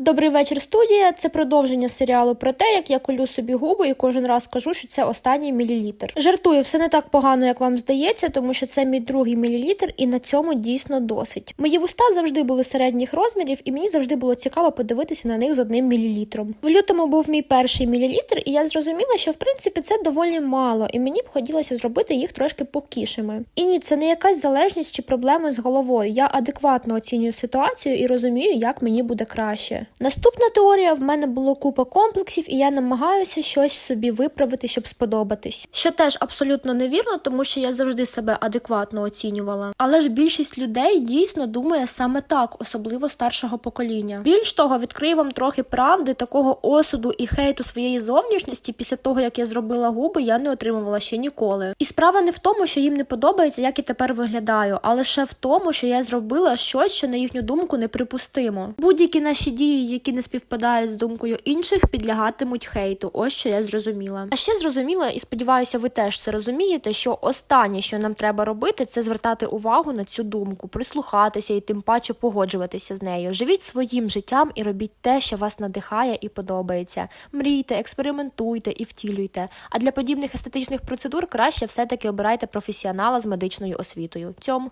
Добрий вечір, студія. Це продовження серіалу про те, як я колю собі губи і кожен раз кажу, що це останній мілілітр. Жартую, все не так погано, як вам здається, тому що це мій другий мілілітр, і на цьому дійсно досить. Мої вуста завжди були середніх розмірів, і мені завжди було цікаво подивитися на них з одним мілілітром. В лютому був мій перший мілілітр, і я зрозуміла, що в принципі це доволі мало, і мені б хотілося зробити їх трошки повкішими. І ні, це не якась залежність чи проблеми з головою. Я адекватно оцінюю ситуацію і розумію, як мені буде краще. Наступна теорія в мене було купа комплексів, і я намагаюся щось собі виправити, щоб сподобатись. Що теж абсолютно невірно, тому що я завжди себе адекватно оцінювала. Але ж більшість людей дійсно думає саме так, особливо старшого покоління. Більш того, відкрию вам трохи правди, такого осуду і хейту своєї зовнішності після того, як я зробила губи, я не отримувала ще ніколи. І справа не в тому, що їм не подобається, як я тепер виглядаю, а лише в тому, що я зробила щось, що на їхню думку неприпустимо. Будь-які наші дії, які не співпадають з думкою інших, підлягатимуть хейту. Ось що я зрозуміла. А ще зрозуміла, і сподіваюся, ви теж це розумієте, що останнє, що нам треба робити, це звертати увагу на цю думку, прислухатися і тим паче погоджуватися з нею. Живіть своїм життям і робіть те, що вас надихає і подобається. Мрійте, експериментуйте і втілюйте. А для подібних естетичних процедур краще все таки обирайте професіонала з медичною освітою. Цьому.